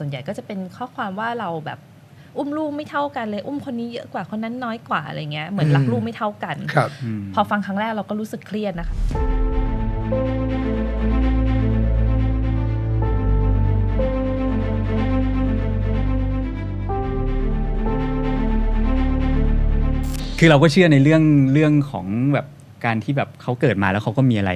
ส่วนใหญ่ก็จะเป็นข้อความว่าเราแบบอุ้มลูกไม่เท่ากันเลย อุ้มคนนี้เยอะกว่าคนนั้นน้อยกว่าอะไรเงี้ยเหมือนรักอืมลูกไม่เท่ากันครับพอฟังครั้งแรกเราก็รู้สึกเครียดนะคะคือเราก็เชื่อในเรื่องเรื่องของแบบการที่แบบเขาเกิดมาแล้วเขาก็มีอะไร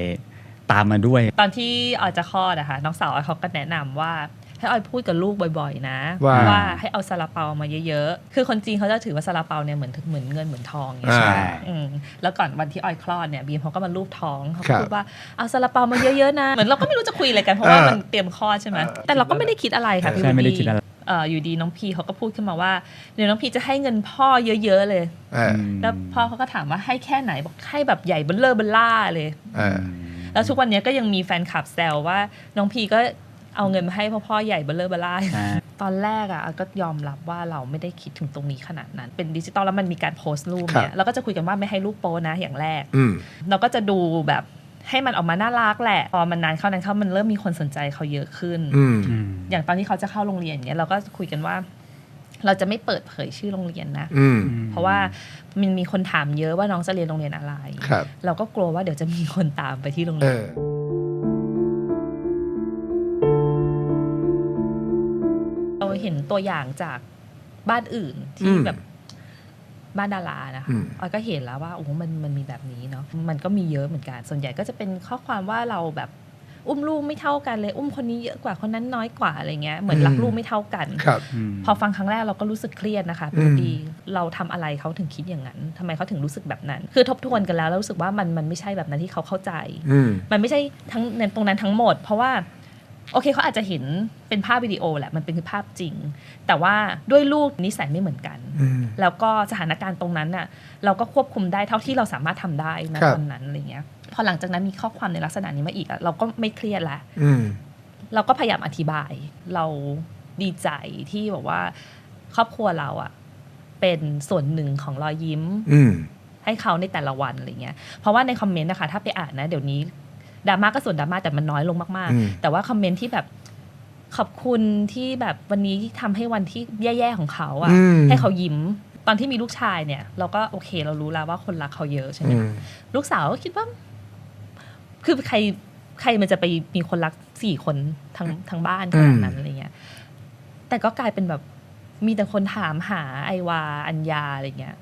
ตามมาด้วย ตอนที่ออยจะคลอดอะค่ะน้องสาวออยเขาก็แนะนำว่า ให้ออยพูดกับลูกบ่อยๆ นะว่าให้เอาซาลาเปามาเยอะๆ คือคนจีนเขาจะถือว่าซาลาเปาเนี่ยเหมือนเหมือนเงินเหมือนทองอย่างเงี้ยอ่าใช่อืมแล้วก่อนวันที่ออยคลอดเนี่ยบีมเขาก็มาลูบท้องเขาครัก็บพูดว่าเอาซาลาเปามาเยอะๆนะเหมือนเราก็ไม่รู้จะคุยอะไรกันเพราะว่าเออมันเตรียมคลอดใช่ไหมแต่เราก็ไม่ได้คิดอะไรค่ะพี่ใช่ไม่ได้วูคิดอะไรเอ่ออยู่ดีน้องพีเขาก็พูดขึ้นมาว่าเดี๋ยวน้องพีจะให้เงินพ่อเยอะๆเลยเออแล้วพ่อเขาก็ถามว่าให้แค่ไหนบอกให้แบบใหญ่เบลเลอร์เบลล่าเลยเออแล้วทุกวันนี้ก็ยังมีแฟนคลับแซวว่าน้องพีก็ เอาเงินมาให้พ่อพ่อใหญ่เบลเลอร์เบลล่าใช่ตอนแรกอะก็ยอมรับว่าเราไม่ได้คิดถึงตรงนี้ขนาดนั้น เป็นดิจิตอลแล้วมันมีการโพสต์รูปเนี่ยเราก็จะคุยกันว่าไม่ให้รูปโป้นะอย่างแรกอืมเราก็จะดูแบบให้มันออกมาน่ารักแหละ พอมันนานเข้านานเข้ามันเริ่มมีคนสนใจเขาเยอะขึ้นอืมอืมอย่างตอนที่เขาจะเข้าโรงเรียนอย่างเงี้ยเราก็คุยกันว่า เราจะไม่เปิดเผยชื่อโรงเรียนนะอืมเพราะว่ามันมีคนถามเยอะว่าน้องจะเรียนโรงเรียนอะไรครับเราก็กลัวว่าเดี๋ยวจะมีคนตามไปที่โรงเอเรียน เราเห็นตัวอย่างจากบ้านอื่นที่อืมแบบบ้านดารานะคะอืมออยก็เห็นแล้วว่าโอ้โหมันมันมีแบบนี้เนาะมันก็มีเยอะเหมือนกัน ส่วนใหญ่ก็จะเป็นข้อความว่าเราแบบอุ้มลูกไม่เท่ากันเลย อุ้มคนนี้เยอะกว่าคนนั้นน้อยกว่าอะไรเงี้ยเหมือนรักลูกไม่เท่ากันครับอืมพอฟังครั้งแรกเราก็รู้สึกเครียดนะคะอืมดีเราทำอะไรเขาถึงคิดอย่างนั้นทำไมเขาถึงรู้สึกแบบนั้น คือทบทวนกันแล้วแล้วรู้สึกว่ามันมันไม่ใช่แบบนั้นที่เขาเข้าใจอืมมันไม่ใช่ทั้งในตรงนั้นทั้งหมด เพราะว่า โอเคเขาอาจจะเห็นเป็นภาพวิดีโอแหละมันเป็นคือภาพจริง แต่ว่าด้วยลูกนิสัยไม่เหมือนกันอืมแล้วก็สถานการณ์ตรงนั้นน่ะเราก็ควบคุมได้เท่าที่เราสามารถทำได้นะครับตอนนั้นอะไรเงี้ยพอหลังจากนั้นมีข้อความในลักษณะนี้มาอีกอะเราก็ไม่เครียดละอืมเราก็พยายามอธิบาย เราดีใจที่บอกว่า ครอบครัวเราอะเป็นส่วนหนึ่งของรอยยิ้มอืมให้เขาในแต่ละวันอะไรเงี้ยเพราะว่าในคอมเมนต์นะคะ ถ้าไปอ่านนะ เดี๋ยวนี้ ดราม่าก็ส่วนดราม่าแต่มันน้อยลงมากอืมๆแต่ว่าคอมเมนต์ที่แบบขอบคุณที่แบบวันนี้ทำให้วันที่แย่ๆของเขาอะอืมให้เขายิ้มตอนที่มีลูกชายเนี่ย เราก็โอเคเรารู้แล้วว่าคนรักเขาเยอะใช่ไหมอืมลูกสาวก็คิดว่า คือใครใครมันจะไปมีคนรักสี่คนทั้งทั้งบ้านขนาดนั้นอะไรเงี้ยแต่ก็กลายเป็นแบบมีแต่คนถามหาไอวา อัญญาอะไรเงี้ย